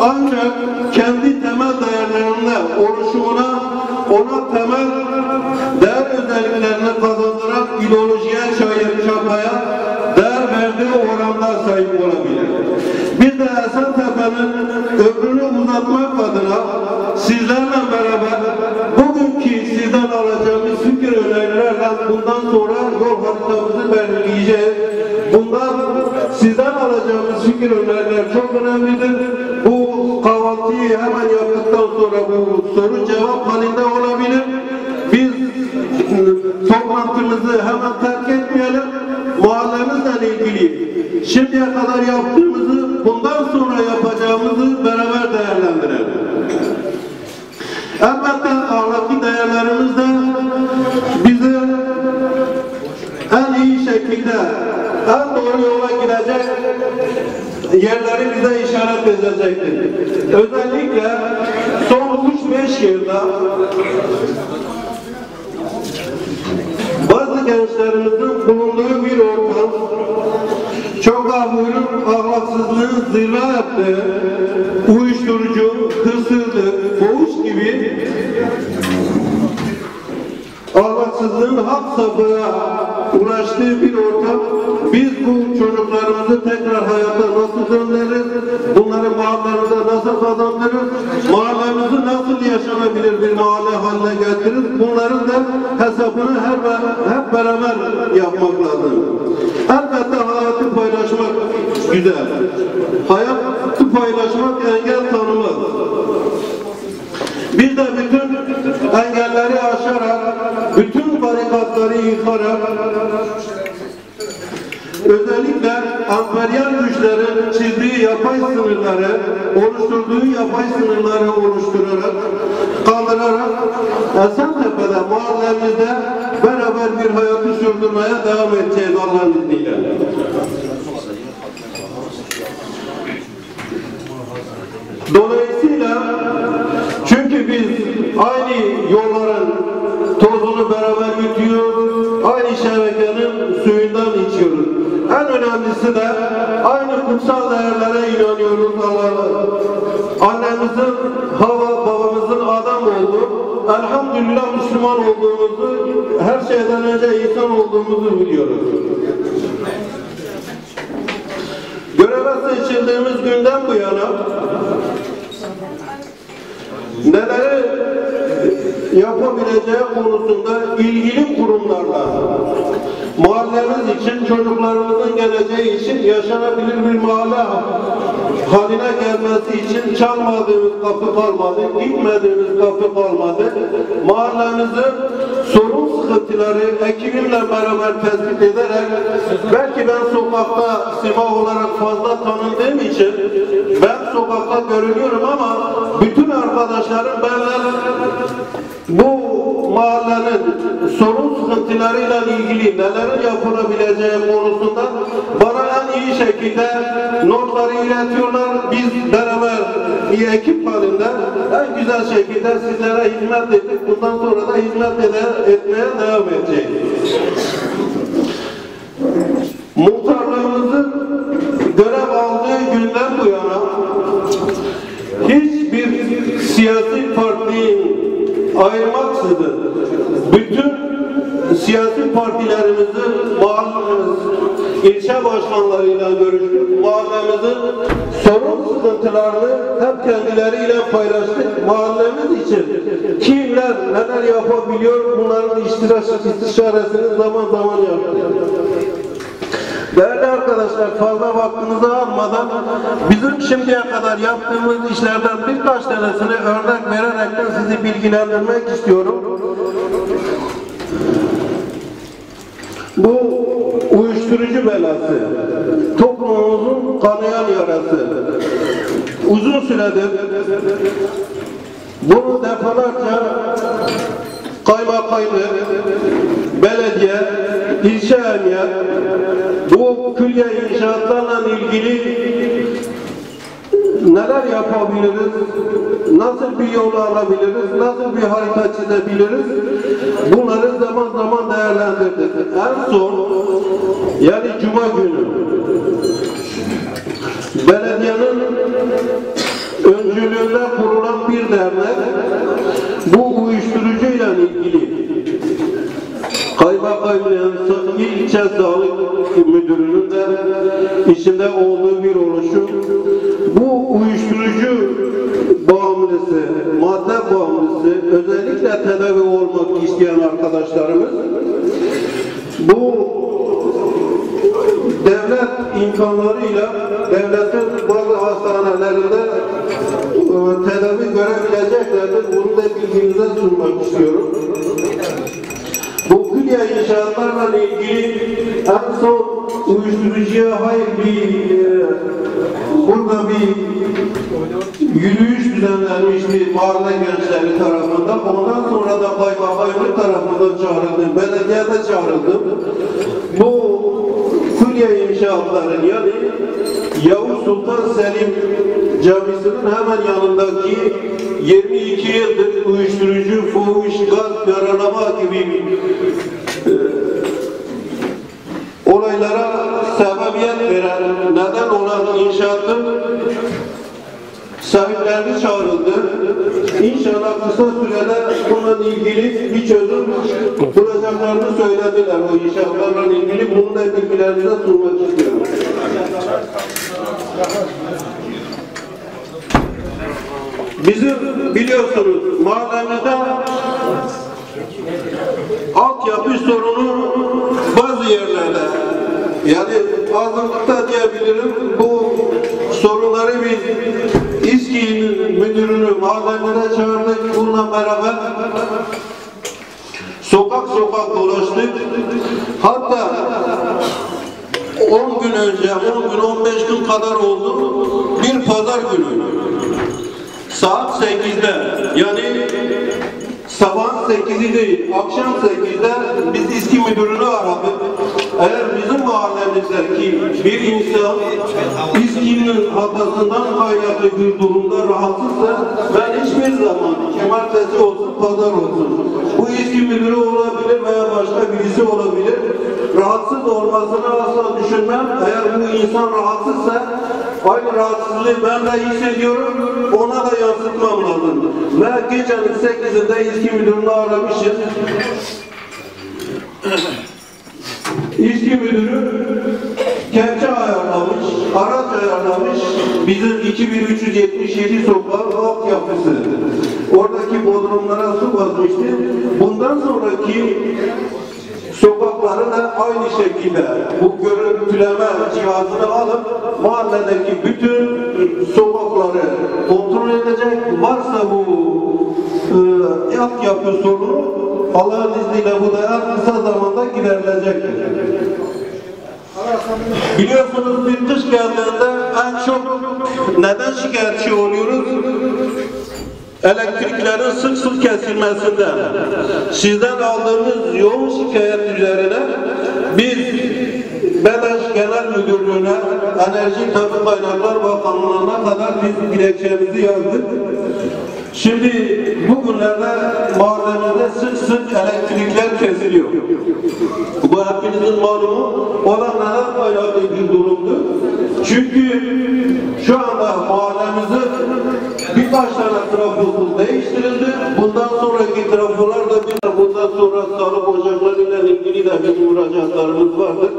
ancak kendi temel değerlerine, oluşumuna, ona temel değer özelliklerini kazandıran ideolojiye çayır çapaya değer verdiği oranda sahip olabilir. Bir de Esentepe'nin ömrünü uzatmak adına sizlerle beraber bugünkü sizden alacağımız fikir önerilerle bundan sonra yol haritamızı belirleyeceğiz. Bundan sizden alacağımız fikir öneriler çok önemlidir. Soru cevap halinde olabilir. Biz toplantımızı hemen terk etmeyelim. Mahallemizle ilgili şimdiye kadar yaptığımızı bundan sonra yapacağımızı beraber değerlendirelim. Elbette ahlaki değerlerimiz de bizi en iyi şekilde en doğru yola gidecek yerleri bize işaret edecektir. Özellikle son 3-5 yılda bazı gençlerimizin bulunduğu bir ortam çok ahlakın ahlaksızlığın zirve yaptığı uyuşturucu, hırsızlık, fuhuş gibi ahlaksızlığın had safhaya ulaştığı bir ortam biz bu çocuklarımızı tekrar hayata nasıl kazandırırız mahallemizi nasıl yaşanabilir bir mahalle haline getiririz bunların da hesabını her, hep beraber yapmak lazım. Elbette hayatı paylaşmak güzel. Hayatı paylaşmak engel tanımaz. Biz de bütün engelleri aşarak, bütün barikatları yıkarak, özellikle emperyal güçlerin çizdiği yapay sınırları, oluşturduğu yapay sınırları oluşturarak, kaldırarak Esentepe'de, mahallemizde beraber bir hayatı sürdürmeye devam edeceğiz Allah'ın izniyle. Dolayısıyla kutsal değerlere inanıyoruz Allah'a. Annemizin hava, babamızın adam olduğu, elhamdülillah Müslüman olduğumuzu, her şeyden önce insan olduğumuzu biliyoruz. Göreve seçildiğimiz günden bu yana neleri yapabileceği konusunda ilgili kurumlarla mahallemiz için, çocuklarımızın geleceği için yaşanabilir bir mahalle haline gelmesi için çalmadığımız kapı kalmadı, gitmediğimiz kapı kalmadı. Mahallemizin sorun sıkıntıları ekibimle beraber tespit ederek belki ben sokakta sima olarak fazla tanındığım için ben sokakta görünüyorum ama bütün arkadaşlarım benimle bu mahallenin sorun sıkıntılarıyla ilgili nelerin yapılabileceği konusunda bana en iyi şekilde notları iletiyorlar. Biz beraber bir ekip halinde en güzel şekilde sizlere hizmet ettik. Bundan sonra da hizmet ede, etmeye devam edeceğiz. Muhtarlığımızın görev aldığı günden bu yana hiçbir siyasi partiyi ayırmaksızın bütün siyasi partilerimizin mahallemiz, ilçe başkanlarıyla görüştük. Mahallemizin sorun sıkıntılarını hep kendileriyle paylaştık. Mahallemiz için kimler neler yapabiliyor bunların istişaresini zaman zaman yaptık. Değerli arkadaşlar fazla vaktinizi almadan bizim şimdiye kadar yaptığımız işlerden birkaç tanesini örnek vererekten sizi bilgilendirmek istiyorum. Bu belası, toplumumuzun kanayan yarası. Uzun süredir bunu defalarca kaymakamlık, belediye, ilçe emniyet, bu külliye inşaatlarla ilgili neler yapabiliriz, nasıl bir yol alabiliriz, nasıl bir harita çizebiliriz, bunları zaman zaman değerlendirdik. En son, yani Cuma günü. Belediyenin öncülüğünde kurulan bir dernek bu uyuşturucuyla ilgili Kaymakaylayan ilçe sağlık müdürünün de içinde olduğu bir oluşum bu uyuşturucu bağımlısı, madde bağımlısı özellikle tedavi olmak isteyen arkadaşlarımız bu devlet imkanlarıyla devletin bazı hastanelerinde e, tedavi görebileceklerdir. Bunu da bilginize sunmak istiyorum. Bu Külya inşaatlarla ilgili en son uyuşturucuya hayır bir e, burada bir yürüyüş düzenlenmişti mahalle gençleri tarafından. Ondan sonra da Kaymakamlık tarafından çağrıldım. Belediye de çağrıldım. Bu Külya inşaatların yani Yavuz Sultan Selim Camisi'nin hemen yanındaki 22 yıldır uyuşturucu, fuhuş, gaz, yaralama gibi e, olaylara sebebiyet veren, neden olan inşaatın sahiplerini çağrıldı. İnşallah kısa sürede bununla ilgili bir çözüm bulacaklarını söylediler o inşaatlarla ilgili. Bunu da bilgilerinize sunmak istiyorum. Bizim biliyorsunuz mahallemizde altyapı sorunu bazı yerlerde yani azınlıkta diyebilirim bu İSKİ'nin müdürünü mahallelere çağırdık bununla beraber. Sokak sokak dolaştık. Hatta 10 gün önce 10 gün 15 gün kadar oldu. Bir pazar günü saat 8'de yani sabah 8'i değil akşam 8'de biz İSKİ müdürünü aradık. Eğer bizim mahallemizdeki bir insan İSKİ'nin hatasından kaynaklı bir durumda rahatsızsa ben hiçbir zaman cumartesi olsun pazar olsun bu İSKİ müdürü olabilir veya başka birisi olabilir rahatsız olmasını asla düşünmem. Eğer bu insan rahatsızsa aynı rahatsızlığı ben de hissediyorum. Ona da yansıtmam lazım. Ve gecenin 8'inde İSKİ müdürünü aramışız. İSKİ müdürü kepçe ayarlamış, araç ayarlamış. Bizim 2377 sokak altyapısı. Oradaki bodrumlara su basmıştı. Bundan sonraki sokakları da aynı şekilde bu görüntüleme cihazını alıp mahalledeki bütün sokakları kontrol edecek. Varsa bu e, altyapı sorunu Allah'ın izniyle bu da kısa zamanda giderilecektir. Biliyorsunuz bir kış geldiğinde en çok neden şikayetçi oluyoruz? elektriklerin sık sık kesilmesinden sizden aldığımız yoğun şikayet üzerine biz BEDAŞ Genel Müdürlüğü'ne Enerji Tabi Kaynaklar Bakanlığı'na kadar biz dilekçemizi yazdık. Şimdi bugünlerde mahallemizde sık sık elektrikler kesiliyor. Bu hepinizin malumu olan neden kaynaklı bir durumdu. Çünkü şu anda mahallemizde birkaç tane trafo değiştirildi. Bundan sonraki trafolar da bir bundan sonra sağlık ocaklarıyla ilgili de bizim müracaatlarımız vardır.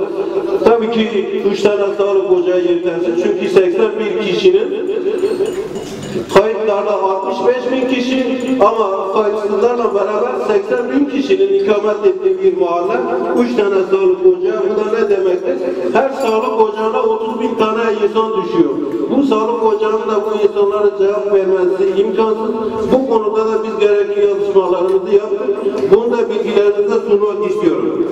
Tabii ki üç tane sağlık ocağı yetersiz. Çünkü 81 kişinin kayıtlarla 65 bin kişi ama kayıtsızlarla beraber 80 bin kişinin ikamet ettiği bir mahalle. Üç tane sağlık ocağı. Bu da ne demektir? Her sağlık ocağına 30 bin tane insan düşüyor. Bu sağlık ocağının da bu insanlara cevap vermesi imkansız. Bu konuda da biz gerekli yazışmalarımızı yaptık. Bunu da bilgilerinize sunmak istiyorum.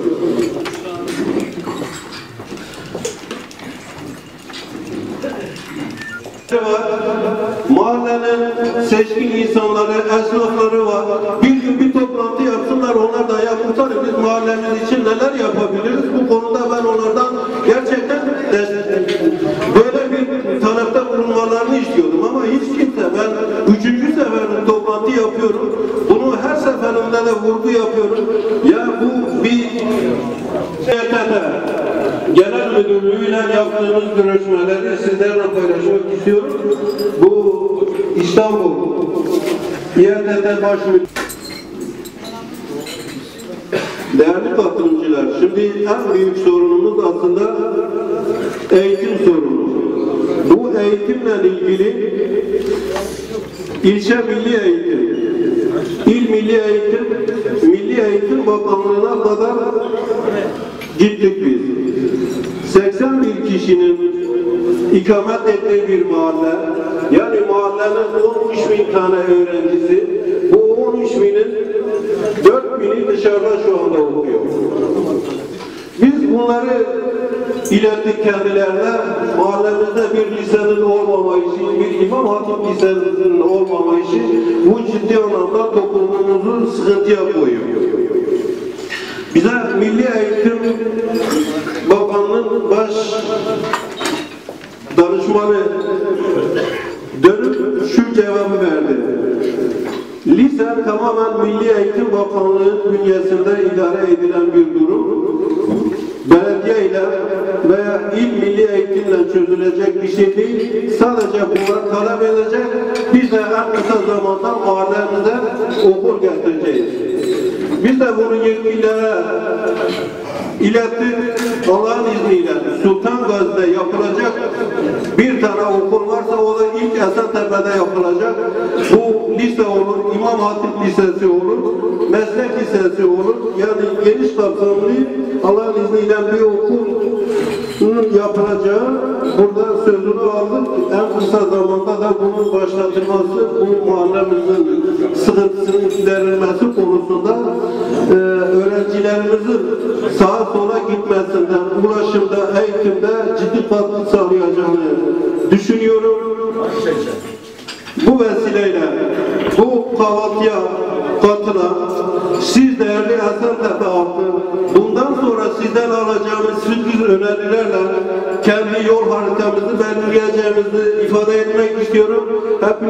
var. Mahallenin seçkin insanları, esnafları var. Bir gün bir toplantı yapsınlar, onlar da ya muhtarım biz mahallemiz için neler yapabiliriz? Bu konuda ben onlardan gerçekten böyle bir talepte bulunmalarını istiyordum ama hiç kimse ben üçüncü seferin toplantı yapıyorum. Seferinde de vurgu yapıyorum. Ya bu bir CTT Genel Müdürlüğü'yle yaptığımız görüşmeleri sizlerle paylaşmak istiyorum. Bu İstanbul İETT Baş Müdürü Değerli katılımcılar. Şimdi en büyük sorunumuz aslında eğitim sorunu. Bu eğitimle ilgili ilçe milli eğitim, il milli eğitim, milli eğitim bakanlığına kadar gittik biz. 81 kişinin ikamet ettiği bir mahalle, yani mahallenin 13 bin tane öğrencisi, bu 13 binin 4 bini dışarıda şu anda okuyor. Bunları ilettik kendilerine. Mahallemizde bir lisenin olmama işi, bir imam hatip lisesinin olmama işi bu ciddi anlamda toplumumuzu sıkıntıya koyuyor. Bize Milli Eğitim Bakanlığı'nın baş danışmanı dönüp şu cevabı verdi. Lise tamamen Milli Eğitim Bakanlığı bünyesinde idare edilen bir durum. İle veya il milli eğitimle çözülecek bir şey değil. Sadece bunlar talep edecek. Biz de en kısa zamanda mahallemize okul getireceğiz. Biz de bunu yetkililere ilettik. Allah'ın izniyle Sultan Gazi'de yapılacak bir tane okul varsa o da ilk Esentepe'de yapılacak. Bu lise olur, İmam Hatip Lisesi olur, meslek lisesi olur. Yani geniş kapsamlı Allah'ın izniyle bir okul yapılacağı burada sözünü aldık. En kısa zamanda da bunun başlatılması, bu mahallemizin sıkıntısının giderilmesi konusunda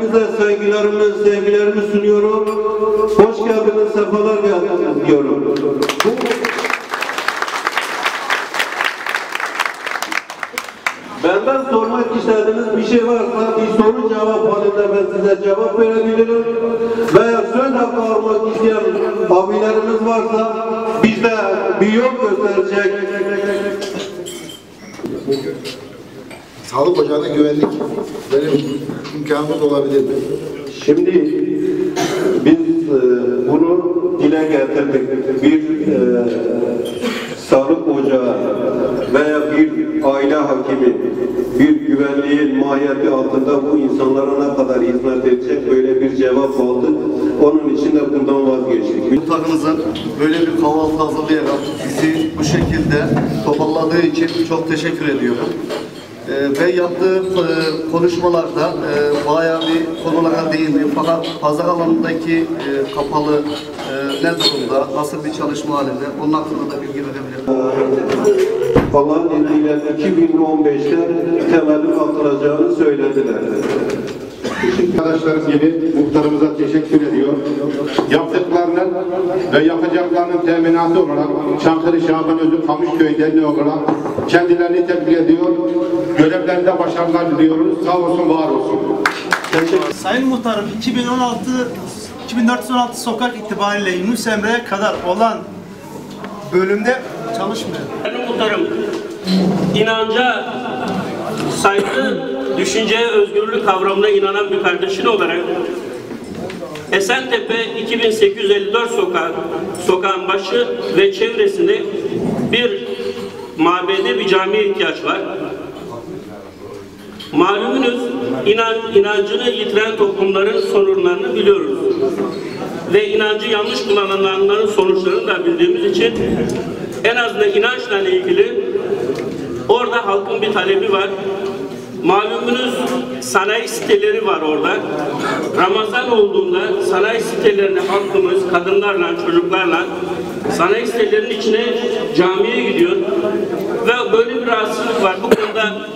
Hepinize saygılarımı, sevgilerimi sunuyorum. Hoş geldiniz, sefalar geldiniz diyorum. Benden sormak istediğiniz bir şey varsa bir soru cevap halinde ben size cevap verebilirim. Veya söz hakkı almak isteyen abilerimiz varsa bizde bir yol gösterecek. Sağlık ocağına güvenlik benim imkanımız olabilir mi? Şimdi biz e, bunu dile getirdik. Bir e, sağlık ocağı veya bir aile hakimi bir güvenliğin mahiyeti altında bu insanlara ne kadar hizmet edecek böyle bir cevap aldık. Onun için de bundan vazgeçtik. Muhtarımızın böyle bir kahvaltı hazırlayarak bizi bu şekilde toparladığı için çok teşekkür ediyorum. Ee, ve yaptığı e, konuşmalarda e, bayağı bir konulara değindi. Fakat pazar alanındaki e, kapalı e, ne durumda, nasıl bir çalışma halinde, onun hakkında da bilgi verebilir. Allah'ın izniyle 2015'te temelin atılacağını söylediler. Arkadaşlarım gibi muhtarımıza teşekkür ediyor. Yaptıklarının ve yapacaklarının teminatı olarak Çankırı Şaban Özü Kamışköy Derneği olarak kendilerini tebrik ediyor. Görevlerinde başarılar diliyoruz. Sağ olsun, var olsun. Sayın Muhtarım 2016 2416 sokak itibariyle Yunus Emre'ye kadar olan bölümde çalışmıyor. Sayın Muhtarım, inanca saygı, düşünceye özgürlük kavramına inanan bir kardeşin olarak Esentepe 2854 sokak, sokağın başı ve çevresinde bir mabede bir camiye ihtiyaç var. Malumunuz inan, inancını yitiren toplumların sorunlarını biliyoruz. Ve inancı yanlış kullananların sonuçlarını da bildiğimiz için en azından inançla ilgili orada halkın bir talebi var. Malumunuz sanayi siteleri var orada. Ramazan olduğunda sanayi sitelerine halkımız kadınlarla, çocuklarla sanayi sitelerinin içine camiye gidiyor. Ve böyle bir rahatsızlık var. Bu konuda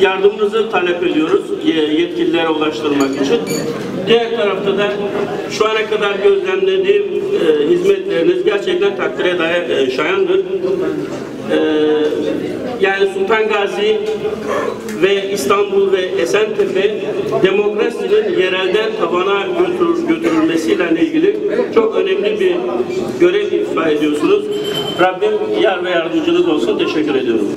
yardımınızı talep ediyoruz ye- yetkililere ulaştırmak için. Diğer tarafta da şu ana kadar gözlemlediğim eee, hizmetleriniz gerçekten takdire dair eee, şayandır. Eee yani Sultan Gazi ve İstanbul ve Esentepe demokrasinin yerelden tabana götür, götürülmesiyle ilgili çok önemli bir görev ifa ediyorsunuz. Rabbim yar ve yardımcınız olsun. Teşekkür ediyorum.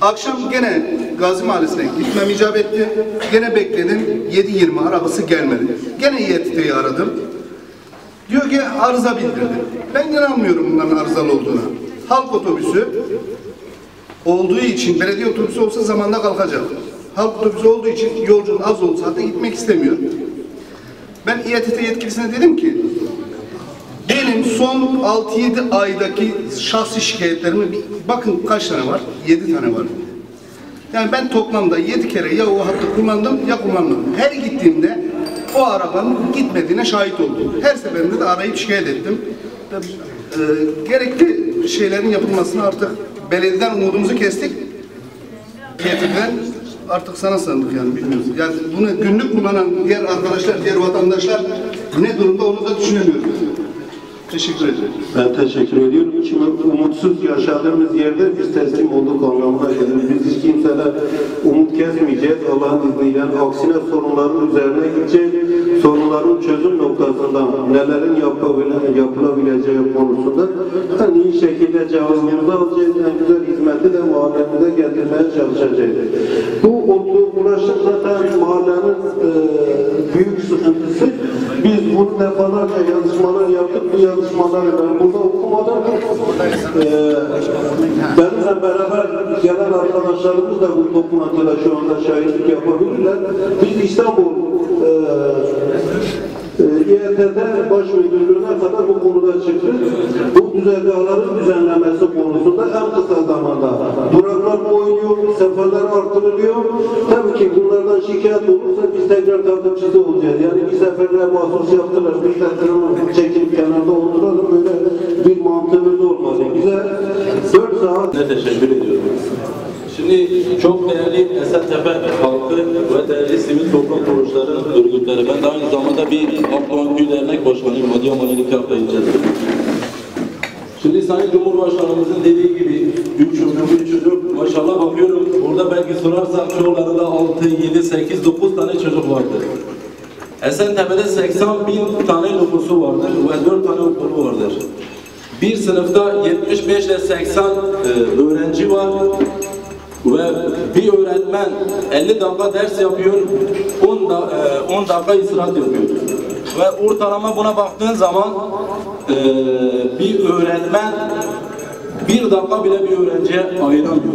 Akşam gene Gazi Mahallesi'ne gitmem icap etti. Gene bekledim. 7.20 arabası gelmedi. Gene İETT'yi aradım. Diyor ki arıza bildirdi. Ben inanmıyorum bunların arızalı olduğuna. Halk otobüsü olduğu için belediye otobüsü olsa zamanda kalkacak. Halk otobüsü olduğu için yolcunun az olsa da gitmek istemiyor. Ben İETT yetkilisine dedim ki benim son 6-7 aydaki şahsi şikayetlerimi bir bakın kaç tane var? 7 tane var. Yani ben toplamda 7 kere ya o hattı kullandım ya kullanmadım. Her gittiğimde o arabanın gitmediğine şahit oldum. Her seferinde de arayıp şikayet ettim. Ee, gerekli şeylerin yapılmasını artık belediyeden umudumuzu kestik. Yetkiden artık sana sandık yani bilmiyoruz. Yani bunu günlük kullanan diğer arkadaşlar, diğer vatandaşlar ne durumda onu da düşünemiyoruz. Teşekkür ederim. Ben teşekkür ediyorum. Şimdi umutsuz yaşadığımız yerde biz teslim olduk anlamına gelir. Biz hiç kimseden umut kesmeyeceğiz Allah'ın izniyle. Aksine sorunların üzerine gideceğiz. Sorunların çözüm noktasında nelerin yapabile- yapılabileceği konusunda en iyi şekilde cevabımızı alacağız. En güzel hizmeti de mahallemize getirmeye çalışacağız. Bu defalarca yazışmalar yaptık. Bu yazışmaları ben burada okumadan e, benimle beraber gelen arkadaşlarımız da bu toplantıda şu anda şahitlik yapabilirler. Biz İstanbul e, e, İETT Baş Müdürlüğü'ne kadar bu konuda çıktı. Bu güzergahların düzenlemesi konusunda en kısa zamanda duraklar koyuluyor, seferler artırılıyor. Tabii ki şikayet olursa biz tekrar takipçisi olacağız. Yani bir seferler mahsus yaptılar, de tırmanıp çekilip kenarda oturalım. Böyle bir mantığımız olmadı. Bize 4 saat Ne teşekkür ediyorum. Şimdi çok değerli Esentepe halkı ve değerli sivil toplum kuruluşları, örgütleri. Ben de aynı zamanda bir Akdoğan Köy Dernek Başkanıyım. Adıyaman İlçesi. Şimdi Sayın Cumhurbaşkanımızın dediği gibi üç çocuk, üç çocuk maşallah bakıyorum burada belki sorarsak çoğularında 6, 7, 8, 9 tane çocuk vardır. Esentepe'de 80 bin tane nüfusu vardır ve 4 tane okulu vardır. Bir sınıfta 75 ile 80 e, öğrenci var ve bir öğretmen 50 dakika ders yapıyor, 10, da, e, 10 dakika istirahat yapıyor. Ve ortalama buna baktığın zaman e, bir öğretmen bir dakika bile bir öğrenciye ayıramıyor.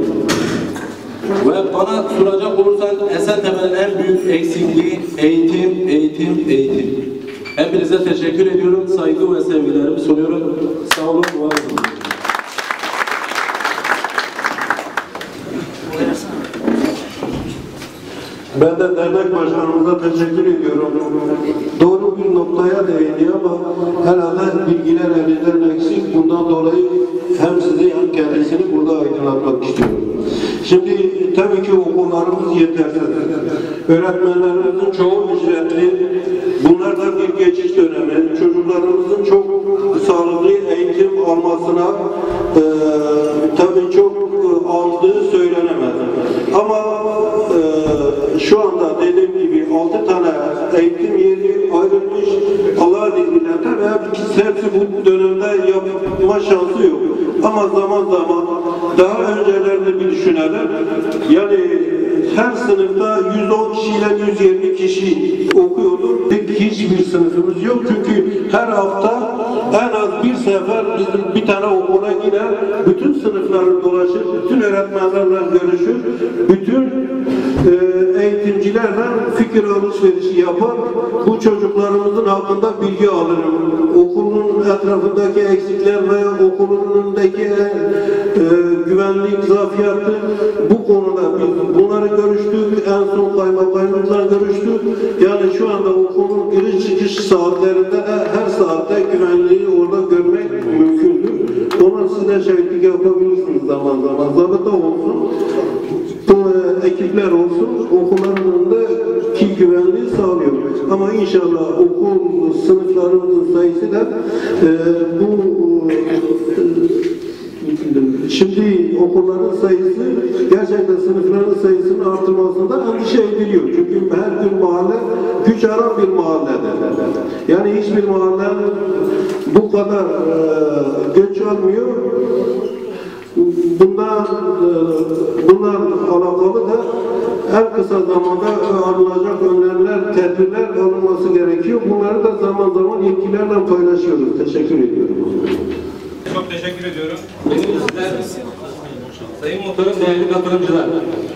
Ve bana soracak olursan Esentepe'nin en büyük eksikliği eğitim, eğitim, eğitim. Hepinize teşekkür ediyorum. Saygı ve sevgilerimi sunuyorum. Sağ olun, var olun. Ben de dernek başkanımıza teşekkür ediyorum. Doğru bir noktaya değindi ama herhalde bilgiler elinden eksik. Bundan dolayı hem sizi hem kendisini burada aydınlatmak istiyorum. Şimdi tabii ki okullarımız yetersiz. Öğretmenlerimizin çoğu ücretli. Bunlar da bir geçiş dönemi. Çocuklarımızın çok sağlıklı eğitim almasına e, tabii çok aldığı söylenemez. Ama şu anda dediğim gibi 6 tane eğitim yeri ayrılmış. Allah'ın izniyle tabii hepsi, hepsi bu dönemde yapma şansı yok. Ama zaman zaman daha öncelerinde bir düşünelim. Yani her sınıfta 110 kişiyle 120 kişi okuyordu. Hiçbir sınıfımız yok çünkü her hafta en az bir sefer bizim bir tane okula gider, bütün sınıfları dolaşır, bütün öğretmenlerle görüşür, bütün eğitimcilerle fikir alışverişi yapar. Bu çocuklarımızın hakkında bilgi alır. Okulun etrafındaki eksikler veya okulun önündeki e, güvenlik zafiyatı bu konuda biz bunları görüştük. En son kaymakamımızla görüştük. Yani şu anda okulun giriş çıkış saatlerinde de her saatte güvenliği orada görmek mümkündür. Ona siz de şahitlik yapabilirsiniz zaman zaman. Zabıta olsun e, ekipler olsun okulların önündeki güvenliği sağlıyor. Ama inşallah okul sınıflarımızın sayısı da e, bu e, Şimdi okulların sayısı gerçekten sınıfların sayısının artırmasında endişe ediliyor. Çünkü her bir mahalle güç aran bir mahalledir. Yani hiçbir mahalle bu kadar e, göç almıyor. Bundan e, bunlar alakalı da en kısa zamanda alınacak önlemler, tedbirler alınması gerekiyor. Bunları da zaman zaman yetkililerle paylaşıyoruz. Teşekkür ediyorum. Çok teşekkür ediyorum. Sayın Muhtarım, değerli katılımcılar,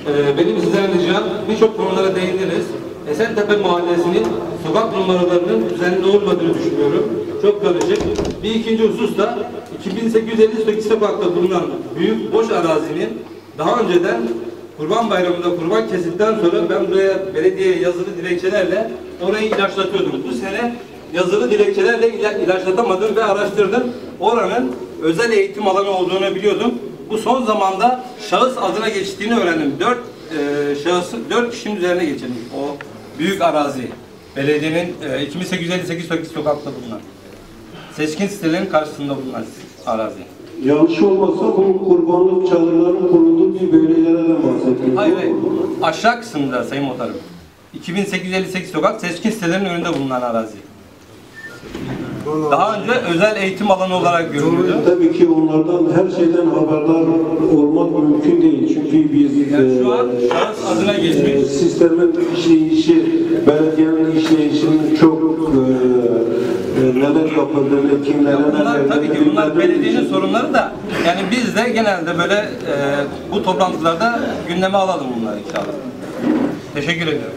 e, benim sizden ricam birçok konulara değindiniz. Esentepe Mahallesi'nin sokak numaralarının düzenli olmadığını düşünüyorum. Çok karışık. Bir ikinci husus da 2858 sokakta bulunan büyük boş arazinin daha önceden Kurban Bayramı'nda kurban kesildikten sonra ben buraya belediye yazılı dilekçelerle orayı ilaçlatıyordum. Bu sene yazılı dilekçelerle ila- ilaçlatamadım ve araştırdım. Oranın özel eğitim alanı olduğunu biliyordum. Bu son zamanda şahıs adına geçtiğini öğrendim. Dört e, şahıs, dört kişinin üzerine geçilmiş o büyük arazi. Belediyenin e, 2858 sokak- sokakta bulunan. Seçkin sitelerin karşısında bulunan arazi. Yanlış olmasa bu kurbanlık çadırların kurulduğu bir bölgelerden bahsediyoruz. Hayır, hayır. Aşağı kısımda Sayın Muhtarım. 2858 sokak seçkin sitelerin önünde bulunan arazi. Daha önce özel eğitim alanı olarak görülüyordu. Tabii ki onlardan her şeyden haberdar olmak mümkün değil. Çünkü biz Yani şu e, an şahıs adına geçmiş. e, sistemin işleyişi, belediyenin işleyişinin çok e, e, neler yapıldığını, kimlere Ya ne bunlar tabii ki bunlar belediyenin için- sorunları da yani biz de genelde böyle e, bu toplantılarda gündeme alalım bunları inşallah. Teşekkür ediyorum.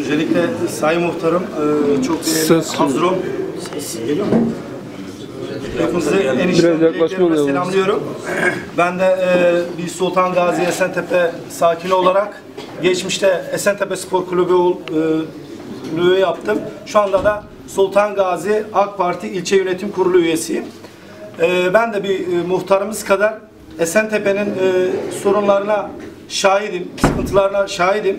Öncelikle Sayın Muhtarım, e, çok değerli Hazrom. Geliyor mu? Hepinizi selamlıyorum. Ben de e, bir Sultan Gazi Esentepe sakini olarak geçmişte Esentepe Spor Kulübü e, yaptım. Şu anda da Sultan Gazi AK Parti İlçe Yönetim Kurulu üyesiyim. E, ben de bir e, muhtarımız kadar Esentepe'nin e, sorunlarına şahidim, sıkıntılarına şahidim.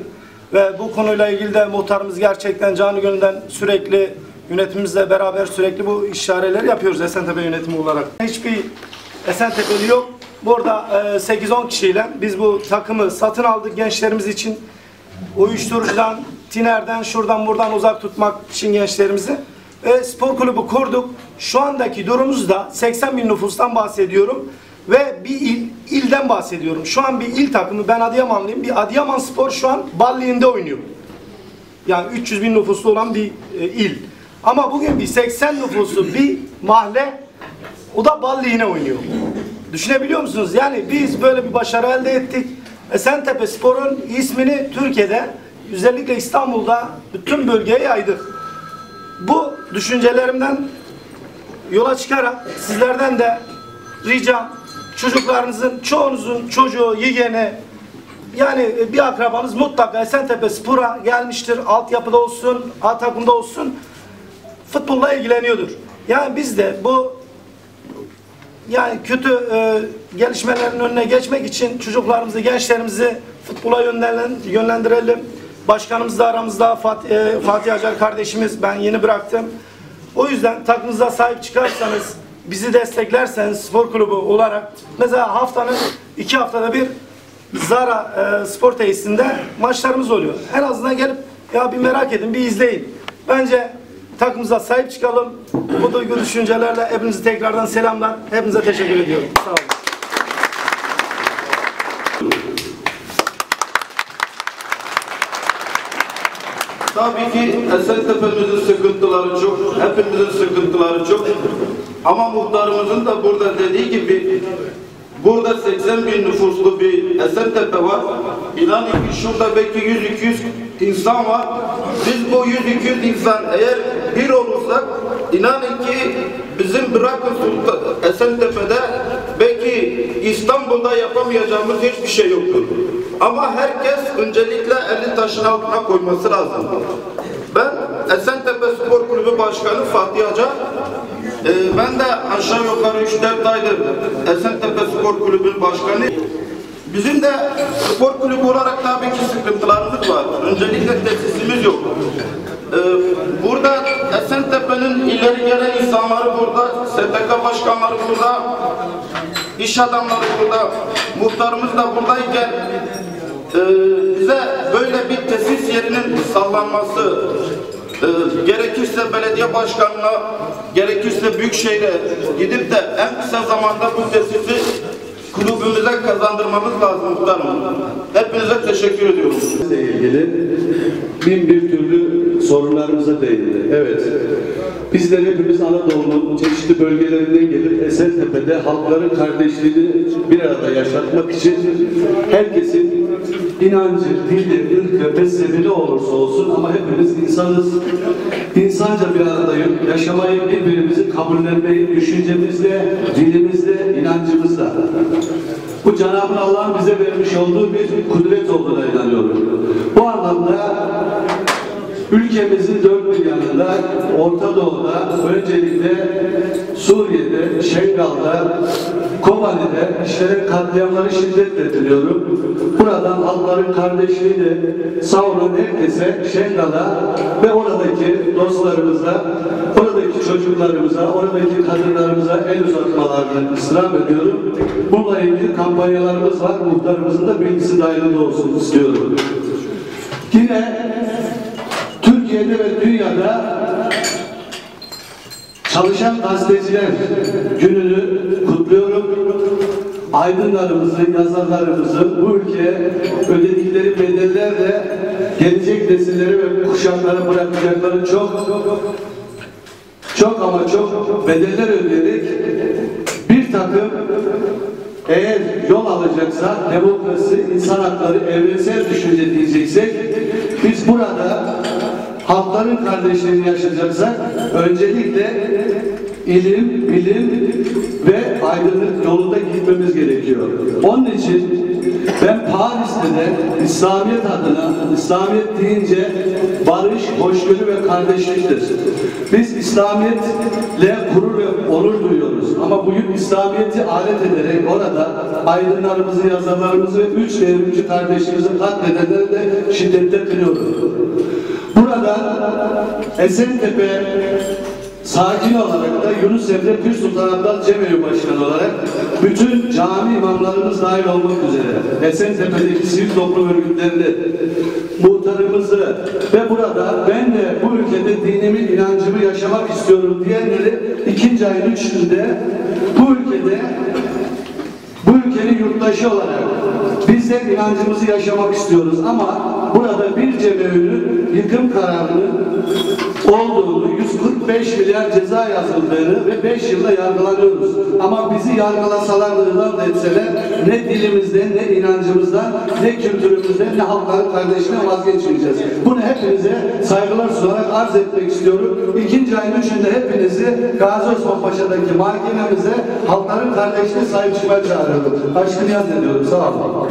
Ve bu konuyla ilgili de muhtarımız gerçekten canı gönülden sürekli yönetimimizle beraber sürekli bu işareler yapıyoruz Esentepe yönetimi olarak. Hiçbir Esentepe'li yok. Burada e, 8-10 kişiyle biz bu takımı satın aldık gençlerimiz için. Uyuşturucudan, tinerden, şuradan buradan uzak tutmak için gençlerimizi. Ve spor kulübü kurduk. Şu andaki durumumuzda 80 bin nüfustan bahsediyorum. Ve bir il, ilden bahsediyorum. Şu an bir il takımı, ben Adıyamanlıyım. Bir Adıyaman Spor şu an Balli'nde oynuyor. Yani 300 bin nüfuslu olan bir e, il. Ama bugün bir 80 nüfuslu bir mahalle o da Balli'ne oynuyor. Düşünebiliyor musunuz? Yani biz böyle bir başarı elde ettik. Esentepe Spor'un ismini Türkiye'de özellikle İstanbul'da bütün bölgeye yaydık. Bu düşüncelerimden yola çıkarak sizlerden de ricam çocuklarınızın çoğunuzun çocuğu, yeğeni yani bir akrabanız mutlaka Esentepe Spor'a gelmiştir. Altyapıda olsun, A takımda olsun futbolla ilgileniyordur. Yani biz de bu yani kötü e, gelişmelerin önüne geçmek için çocuklarımızı, gençlerimizi futbola yönlen- yönlendirelim. Başkanımız da aramızda Fatih, e, Fatih Acar kardeşimiz ben yeni bıraktım. O yüzden takımınıza sahip çıkarsanız, bizi desteklerseniz spor kulübü olarak mesela haftanın iki haftada bir Zara e, spor tesisinde maçlarımız oluyor. En azından gelip ya bir merak edin, bir izleyin. Bence takımımıza sahip çıkalım. Bu duygu düşüncelerle hepinizi tekrardan selamlar. Hepinize teşekkür ediyorum. Sağ olun. Tabii ki Esentepe'mizin sıkıntıları çok, hepimizin sıkıntıları çok. Ama muhtarımızın da burada dediği gibi burada 80 bin nüfuslu bir Esentepe var. İnanın ki şurada belki 100-200 insan var. Biz bu 100-200 insan eğer bir olursak inanın ki bizim bırakın Esentepe'de belki İstanbul'da yapamayacağımız hiçbir şey yoktur. Ama herkes öncelikle elini taşın altına koyması lazım. Ben Esentepe Spor Kulübü Başkanı Fatih Acar. Ee, ben de aşağı yukarı 3-4 aydır Esentepe Spor Kulübü Başkanı. Bizim de spor kulübü olarak tabii ki sıkıntılarımız var. Öncelikle tesisimiz yok. Ee, burada Esentepe'nin ileri gelen insanları burada, STK başkanları burada, iş adamları burada, muhtarımız da buradayken e, bize böyle bir tesis yerinin sağlanması, e, gerekirse belediye başkanına, gerekirse büyükşehire gidip de en kısa zamanda bu tesisi kulübümüze kazandırmamız lazım muhtarım. Hepinize teşekkür ediyorum. ile ilgili bin bir türlü sorunlarımıza değindi. Evet. Bizler hepimiz Anadolu'nun çeşitli bölgelerinden gelip Esentepe'de halkların kardeşliğini bir arada yaşatmak için herkesin inancı, dili, ırkı, mezhebi ne olursa olsun ama hepimiz insanız. İnsanca bir arada yaşamayı, birbirimizi kabullenmeyi düşüncemizle, dilimizle, inancımızla. Bu Cenab-ı Allah'ın bize vermiş olduğu bir kudret olduğuna inanıyorum. Bu anlamda ülkemizin dört bir yanında, Orta Doğu'da, öncelikle Suriye'de, Şengal'da, Kobani'de işlere katliamları şiddetle diliyorum. Buradan halkların kardeşliğini savunan herkese, Şengal'a ve oradaki dostlarımıza, oradaki çocuklarımıza, oradaki kadınlarımıza el uzatmalarını ısrar ediyorum. Bununla ilgili kampanyalarımız var. Muhtarımızın da bilgisi dahilinde olsun istiyorum. Yine Türkiye'de ve dünyada çalışan gazeteciler gününü kutluyorum. Aydınlarımızı, yazarlarımızı bu ülkeye ödedikleri bedellerle gelecek nesillere ve kuşaklara bırakacakları çok çok ama çok bedeller ödeyerek bir takım eğer yol alacaksa demokrasi, insan hakları, evrensel düşünce diyeceksek biz burada halkların kardeşliğini yaşayacaksak öncelikle ilim, bilim ve aydınlık yolunda gitmemiz gerekiyor. Onun için ben Paris'te de İslamiyet adına, İslamiyet deyince barış, hoşgörü ve kardeşliktir. Biz İslamiyetle gurur ve onur duyuyoruz. Ama bugün İslamiyet'i alet ederek orada aydınlarımızı, yazarlarımızı ve üç devrimci kardeşimizi katledenleri de şiddetle kınıyoruz. Burada Esentepe sakin olarak da Yunus Emre Pir Sultan Abdal Cemevi Başkanı olarak bütün cami imamlarımız dahil olmak üzere Esentepe'deki sivil toplum örgütlerini, muhtarımızı ve burada ben de bu ülkede dinimi, inancımı yaşamak istiyorum diyenleri ikinci ayın üçünde bu ülkede bu ülkenin yurttaşı olarak biz de inancımızı yaşamak istiyoruz. Ama burada bir cemevinin yıkım kararının olduğunu, 145 milyar ceza yazıldığını ve 5 yılda yargılanıyoruz. Ama bizi yargılasalar, da etseler ne dilimizden, ne inancımızdan, ne kültürümüzden, ne halkların kardeşliğine vazgeçmeyeceğiz. Bunu hepinize saygılar sunarak arz etmek istiyorum. İkinci ayın üçünde hepinizi Gazi Osman Paşa'daki mahkememize halkların kardeşliğine sahip çıkmaya çağırıyorum. Niyaz ediyorum. Sağ olun.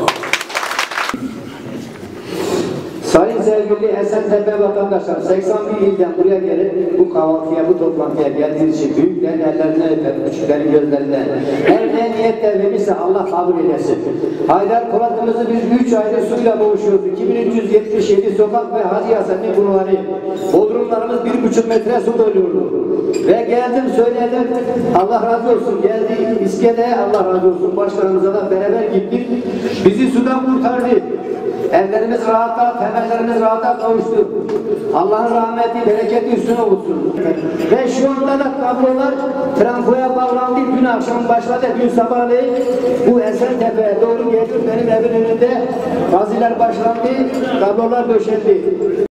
Sayın sevgili Esentepe vatandaşlar, 81 ilden buraya gelip bu kahvaltıya, bu toplantıya geldiğiniz için büyüklerin ellerinden öperim, küçüklerin gözlerinden. Her ne niyetler vermişse Allah kabul eylesin. Haydar Polat'ımızı biz 3 aydır suyla boğuşuyoruz. 2377 sokak ve Hacı Yasemin bulvarı. Bodrumlarımız 1,5 metre su doluyordu. Ve geldim söyledim, Allah razı olsun. Geldi İskele'ye Allah razı olsun. Başkanımıza da beraber gittik. Bizi sudan kurtardı. Evlerimiz rahata, temellerimiz rahata kavuştu. Allah'ın rahmeti, bereketi üstüne olsun. Ve şu anda da kablolar tranfoya bağlandı. Dün akşam başladı, dün sabahleyin bu Esentepe'ye doğru geliyor. Benim evin önünde gaziler başlandı, kablolar döşendi.